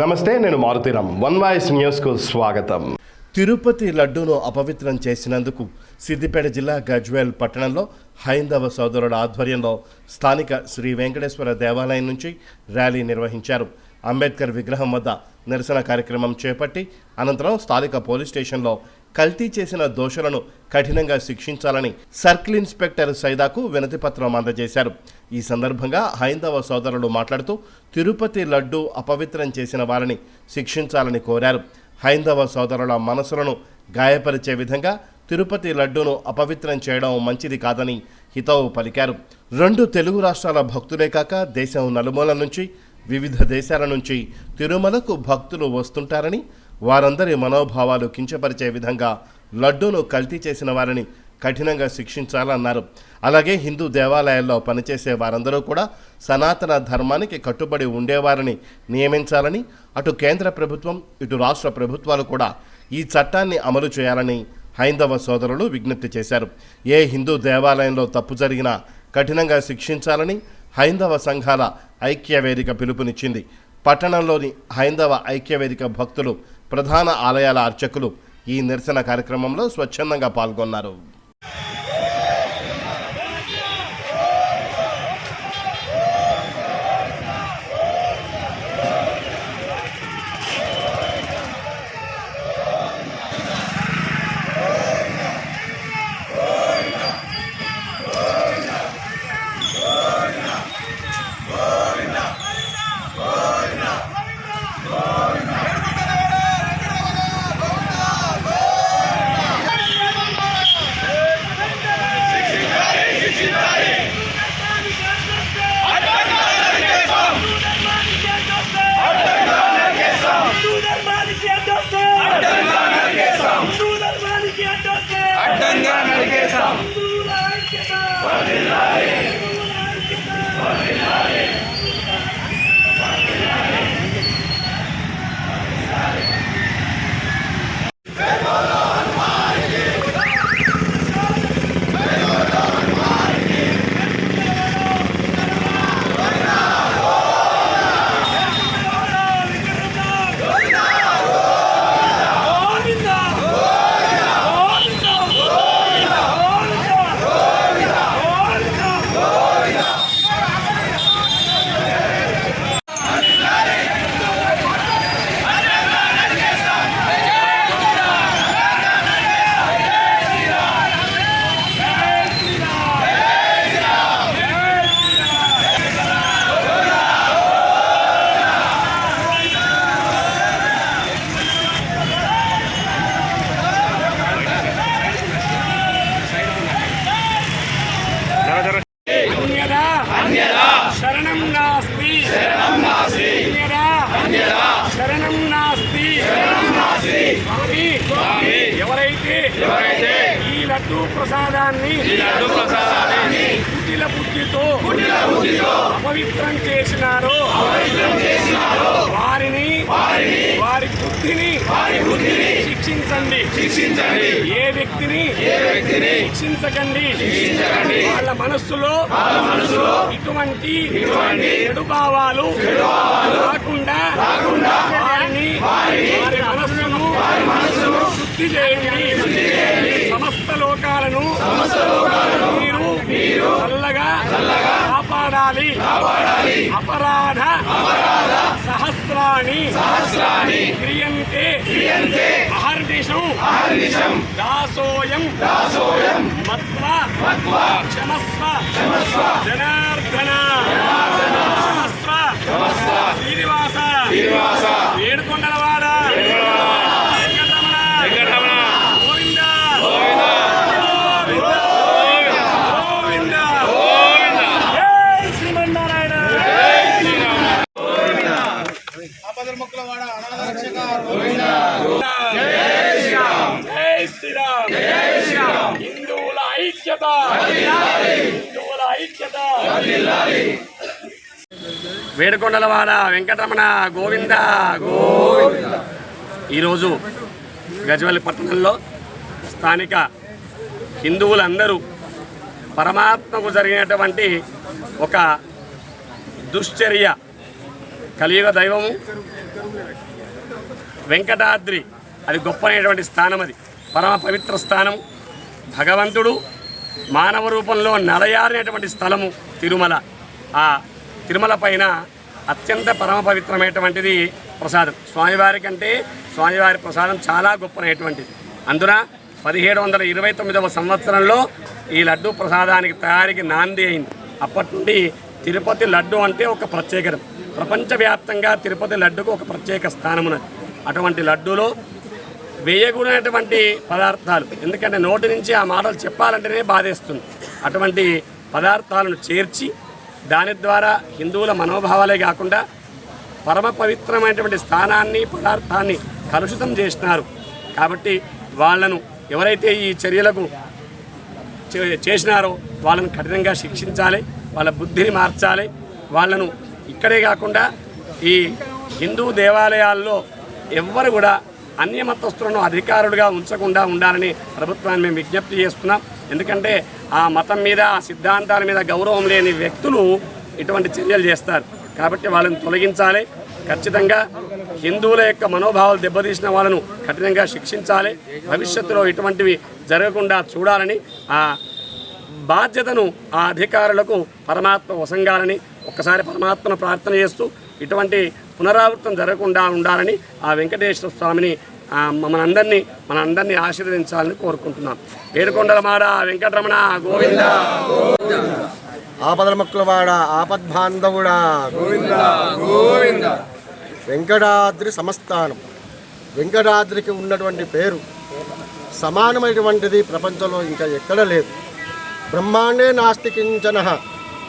నమస్తే నేను Maruthi Ram one voice న్యూస్కు స్వాగతం. తిరుపతి లడ్డూను అపవిత్రం చేసినందుకు సిద్దిపేట జిల్లా గజ్వేల్ పట్టణంలో హైందవ సోదరుల ఆధ్వర్యంలో స్థానిక శ్రీ వెంకటేశ్వర దేవాలయం నుంచి ర్యాలీ నిర్వహించారు. అంబేద్కర్ విగ్రహం వద్ద నిరసన కార్యక్రమం చేపట్టి అనంతరం స్థానిక పోలీస్ స్టేషన్లో కల్తీ చేసిన దోషులను కఠినంగా శిక్షించాలని సర్కిల్ ఇన్స్పెక్టర్ సైదాకు వినతిపత్రం అందజేశారు. ఈ సందర్భంగా హైందవ సోదరులు మాట్లాడుతూ తిరుపతి లడ్డు అపవిత్రం చేసిన వారిని శిక్షించాలని కోరారు. హైందవ సోదరుల మనసులను గాయపరిచే విధంగా తిరుపతి లడ్డూను అపవిత్రం చేయడం మంచిది కాదని హితవు పలికారు. రెండు తెలుగు రాష్ట్రాల భక్తులే కాక దేశం నలుమూల నుంచి వివిధ దేశాల నుంచి తిరుమలకు భక్తులు వస్తుంటారని వారందరి మనోభావాలు కించపరిచే విధంగా లడ్డూను కల్తీ చేసిన వారిని కఠినంగా శిక్షించాలన్నారు. అలాగే హిందూ దేవాలయాల్లో పనిచేసే వారందరూ కూడా సనాతన ధర్మానికి కట్టుబడి ఉండేవారిని నియమించాలని అటు కేంద్ర ప్రభుత్వం ఇటు రాష్ట్ర ప్రభుత్వాలు కూడా ఈ చట్టాన్ని అమలు చేయాలని హైందవ సోదరులు విజ్ఞప్తి చేశారు. ఏ హిందూ దేవాలయంలో తప్పు జరిగినా కఠినంగా శిక్షించాలని హైందవ సంఘాల ఐక్యవేదిక పిలుపునిచ్చింది. పట్టణంలోని హైందవ ఐక్యవేదిక భక్తులు ప్రధాన ఆలయాల అర్చకులు ఈ నిరసన కార్యక్రమంలో స్వచ్ఛందంగా పాల్గొన్నారు. ఎవరైతే ఎవరైతే లడ్డు ప్రసాదాన్ని కుటిల బుద్ధితో అపవిత్రం చేసినారో. వారిని వారి బుద్ధిని శిక్షించండి. శిక్షించండి. ఏ వ్యక్తిని శిక్షించకండి. వాళ్ళ మనస్సులో ఇటువంటి చెడు భావాలు రాకుండా వారిని వారి మనస్సును శుద్ధి చేయండి సమస్త లోకాలను మీరు మీరు చల్లగా కాపాడాలి కాపాడాలి అపరాధ అపరాధ సహస్రాణి సహస్రాణి క్రియంతే క్రియంతే అహర్నిశం దాసోయం దాసోయం మత్వా మత్వా క్షమస్వ క్షమస్వ జనార్దన జనార్దన శ్రీనివాస శ్రీనివాస ఏడుకొండలవాడ వెంకటరమణ వెంకటరమణ గోవింద గోవింద గోవింద గోవింద జై శ్రీమన్నారాయణ జై శ్రీరామ్ జై శ్రీరామ్ హిందువుల ఐక్యత హిందువుల ఐక్యత వేడుకొండలవాడ వెంకటరమణ గోవింద. గోవింద ఈరోజు గజవల్లి పట్టణంలో స్థానిక హిందువులందరూ పరమాత్మకు జరిగినటువంటి ఒక దుశ్చర్య కలియుగ దైవము వెంకటాద్రి అది గొప్పనేటువంటి స్థానం అది. పరమ పవిత్ర స్థానం భగవంతుడు మానవ రూపంలో నడయారినటువంటి స్థలము తిరుమల. ఆ తిరుమల పైన అత్యంత పరమ పవిత్రమైనటువంటిది ప్రసాదం. స్వామివారి కంటే స్వామివారి ప్రసాదం చాలా గొప్పనైనటువంటిది. అందున పదిహేడు వందల ఇరవై తొమ్మిదవ సంవత్సరంలో ఈ లడ్డు ప్రసాదానికి తయారీకి నాంది అయింది. అప్పటి నుండి తిరుపతి లడ్డు అంటే ఒక ప్రత్యేకత. ప్రపంచవ్యాప్తంగా తిరుపతి లడ్డుకు ఒక ప్రత్యేక స్థానం ఉన్నది అటువంటి లడ్డూలో వేయకూడనటువంటి పదార్థాలు. ఎందుకంటే నోటి నుంచి ఆ మాటలు చెప్పాలంటేనే బాధేస్తుంది. అటువంటి పదార్థాలను చేర్చి దాని ద్వారా హిందువుల మనోభావాలే కాకుండా పరమ పవిత్రమైనటువంటి స్థానాన్ని పదార్థాన్ని కలుషితం చేసినారు. కాబట్టి వాళ్ళను ఎవరైతే ఈ చర్యలకు చే- చేసినారో వాళ్ళను కఠినంగా శిక్షించాలి వాళ్ళ బుద్ధిని మార్చాలి. వాళ్ళను ఇక్కడే కాకుండా ఈ హిందూ దేవాలయాల్లో ఎవ్వరు కూడా అన్యమతస్తులను అధికారులుగా ఉంచకుండా ఉండాలని ప్రభుత్వాన్ని మేము విజ్ఞప్తి చేస్తున్నాం. ఎందుకంటే ఆ మతం మీద ఆ సిద్ధాంతాల మీద గౌరవం లేని వ్యక్తులు ఇటువంటి చర్యలు చేస్తారు. కాబట్టి వాళ్ళని తొలగించాలి. ఖచ్చితంగా హిందువుల యొక్క మనోభావాలు దెబ్బతీసిన వాళ్ళను కఠినంగా శిక్షించాలి. భవిష్యత్తులో ఇటువంటివి జరగకుండా చూడాలని ఆ బాధ్యతను ఆ అధికారులకు పరమాత్మ వసంగాలని ఒక్కసారి పరమాత్మను ప్రార్థన చేస్తూ ఇటువంటి పునరావృతం జరగకుండా ఉండాలని ఆ వెంకటేశ్వర స్వామిని మనందరినీ మనందరినీ ఆశీర్వదించాలని కోరుకుంటున్నాం. ఏడుకొండల మాడ వెంకటరమణ గోవింద. ఆపదల మొక్కలవాడ ఆపద్బాంధవుడా వెంకటాద్రి సమస్థానం. వెంకటాద్రికి ఉన్నటువంటి పేరు సమానమైనటువంటిది ప్రపంచంలో ఇంకా ఎక్కడ లేదు. బ్రహ్మాండే నాస్తి కించన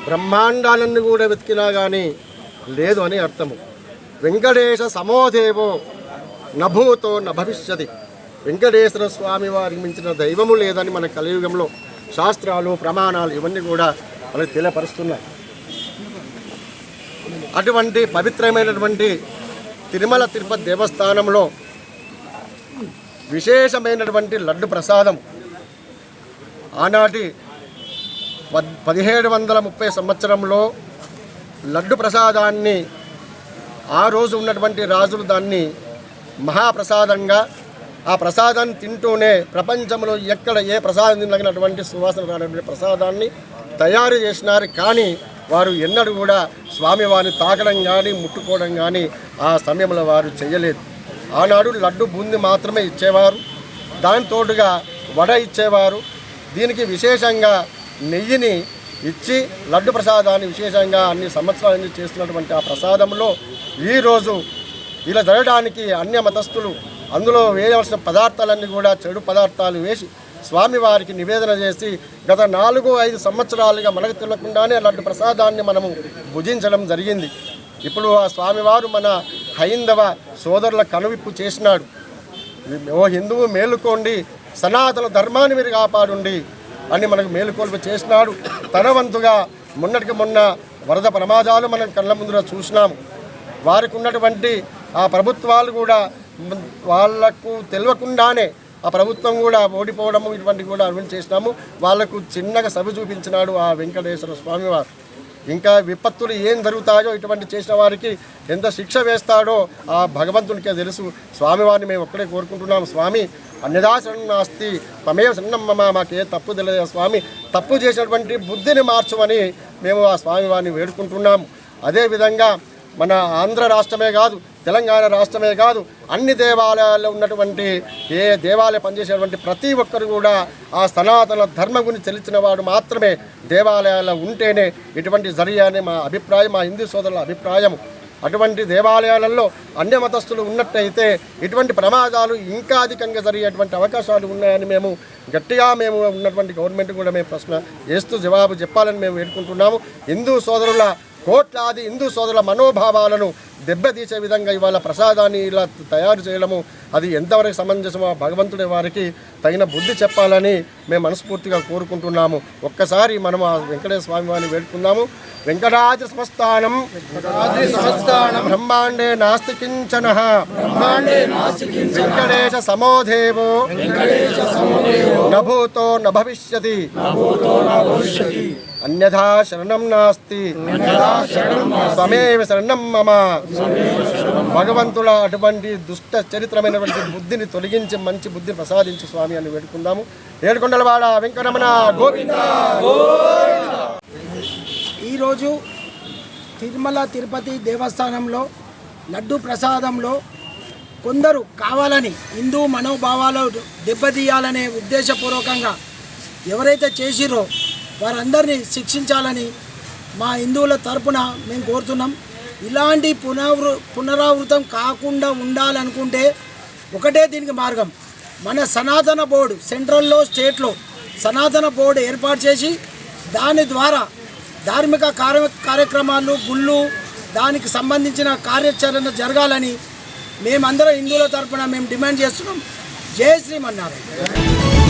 బ్రహ్మాండాలన్నీ కూడా వెతికినా కానీ లేదు అని అర్థము. వెంకటేశ సమోదేవో నభూతో నభవిష్యతి వెంకటేశ్వర స్వామి వారికి మించిన దైవము లేదని మన కలియుగంలో శాస్త్రాలు ప్రమాణాలు ఇవన్నీ కూడా మనకు తెలియపరుస్తున్నాయి. అటువంటి పవిత్రమైనటువంటి తిరుమల తిరుపతి దేవస్థానంలో విశేషమైనటువంటి లడ్డు ప్రసాదం ఆనాటి పద్- పదిహేడు వందల ముప్పై సంవత్సరంలో లడ్డు ప్రసాదాన్ని ఆ రోజు ఉన్నటువంటి రాజులు దాన్ని మహాప్రసాదంగా ఆ ప్రసాదాన్ని తింటూనే ప్రపంచంలో ఎక్కడ ఏ ప్రసాదం తినగినటువంటి సువాసన రానటువంటి ప్రసాదాన్ని తయారు చేసినారు. కానీ వారు ఎన్నడూ కూడా స్వామివారిని తాకడం కానీ ముట్టుకోవడం కానీ ఆ సమయంలో వారు చేయలేదు. ఆనాడు లడ్డు బూంది మాత్రమే ఇచ్చేవారు. దానితోటుగా వడ ఇచ్చేవారు. దీనికి విశేషంగా నెయ్యిని ఇచ్చి లడ్డు ప్రసాదాన్ని విశేషంగా అన్ని సంవత్సరాల నుంచి చేస్తున్నటువంటి ఆ ప్రసాదంలో ఈరోజు ఇలా జరగడానికి అన్య మతస్థులు అందులో వేయవలసిన పదార్థాలన్నీ కూడా చెడు పదార్థాలు వేసి స్వామివారికి నివేదన చేసి గత నాలుగు ఐదు సంవత్సరాలుగా మనకు తెలియకుండానే అలాంటి ప్రసాదాన్ని మనము భుజించడం జరిగింది. ఇప్పుడు ఆ స్వామివారు మన హైందవ సోదరుల కనువిప్పు చేసినాడు. ఓ హిందువు మేలుకోండి సనాతన ధర్మాన్ని మీరు కాపాడుండి అని మనకు మేలుకొల్పు చేసినాడు. తన వంతుగా మొన్నటికి మొన్న వరద ప్రమాదాలు మనం కళ్ళ ముందున చూసినాము. వారికి ఉన్నటువంటి ఆ ప్రభుత్వాలు కూడా వాళ్ళకు తెలియకుండానే ఆ ప్రభుత్వం కూడా ఓడిపోవడము ఇటువంటి కూడా అరవింద్ చేసినాము. వాళ్ళకు చిన్నగా సభ చూపించినాడు ఆ వెంకటేశ్వర స్వామివారు ఇంకా విపత్తులు ఏం జరుగుతాయో ఇటువంటి చేసిన వారికి ఎంత శిక్ష వేస్తాడో ఆ భగవంతునికే తెలుసు. స్వామివారిని మేము ఒక్కడే కోరుకుంటున్నాము. స్వామి అన్యదా నాస్తి తమేవ శరణం మమ మాకే తప్పు తెలియదు స్వామి. తప్పు చేసినటువంటి బుద్ధిని మార్చమని మేము ఆ స్వామి వారిని వేడుకుంటున్నాము. అదేవిధంగా మన ఆంధ్ర రాష్ట్రమే కాదు తెలంగాణ రాష్ట్రమే కాదు అన్ని దేవాలయాల్లో ఉన్నటువంటి ఏ దేవాలయం పనిచేసేటువంటి ప్రతి ఒక్కరు కూడా ఆ సనాతన ధర్మ గురించి తెలిసిన వాడు మాత్రమే దేవాలయాల్లో ఉంటేనే ఇటువంటి జరిగానే మా అభిప్రాయం మా హిందూ సోదరుల అభిప్రాయం. అటువంటి దేవాలయాలలో అన్య మతస్థులు ఉన్నట్టయితే ఇటువంటి ప్రమాదాలు ఇంకా అధికంగా జరిగేటువంటి అవకాశాలు ఉన్నాయని మేము గట్టిగా మేము ఉన్నటువంటి గవర్నమెంట్ కూడా మేము ప్రశ్న వేస్తూ జవాబు చెప్పాలని మేము వేడుకుంటున్నాము. హిందూ సోదరుల కోట్లాది హిందూ సోదరుల మనోభావాలను దెబ్బతీసే విధంగా ఇవాళ ప్రసాదాన్ని ఇలా తయారు చేయడము అది ఎంతవరకు సమంజసమో భగవంతుడి వారికి తగిన బుద్ధి చెప్పాలని మేము మనస్ఫూర్తిగా కోరుకుంటున్నాము. ఒక్కసారి మనం ఆ వెంకటేశ్వర స్వామి వారిని వేడుకుందాము. వెంకటాద్రి సంస్థానం బ్రహ్మాండే నాస్తి కించన వెంకటేశ సమోదేవో నభూతో న భవిష్యతి అన్యథా శరణం నాస్తి. త్వమేవ శరణం మమ. భగవంతుల అటువంటి దుష్ట చరిత్రమైనటువంటి బుద్ధిని తొలగించి మంచి బుద్ధిని ప్రసాదించు స్వామి అని వేడుకుందాము. ఏడుకొండలవాడ వెంకటరమణ గోవింద. ఈరోజు తిరుమల తిరుపతి దేవస్థానంలో లడ్డు ప్రసాదంలో కొందరు కావాలని హిందూ మనోభావాలు దెబ్బతీయాలనే ఉద్దేశపూర్వకంగా ఎవరైతే చేసిరో వారందరినీ శిక్షించాలని మా హిందువుల తరపున మేము కోరుతున్నాం. ఇలాంటి పునరావృ పునరావృతం కాకుండా ఉండాలనుకుంటే ఒకటే దీనికి మార్గం. మన సనాతన బోర్డు సెంట్రల్లో స్టేట్లో సనాతన బోర్డు ఏర్పాటు చేసి దాని ద్వారా ధార్మిక కార్య కార్యక్రమాలు గుళ్ళు దానికి సంబంధించిన కార్యాచరణ జరగాలని మేమందరం హిందువుల తరపున మేము డిమాండ్ చేస్తున్నాం. జయ శ్రీమన్నారాయణ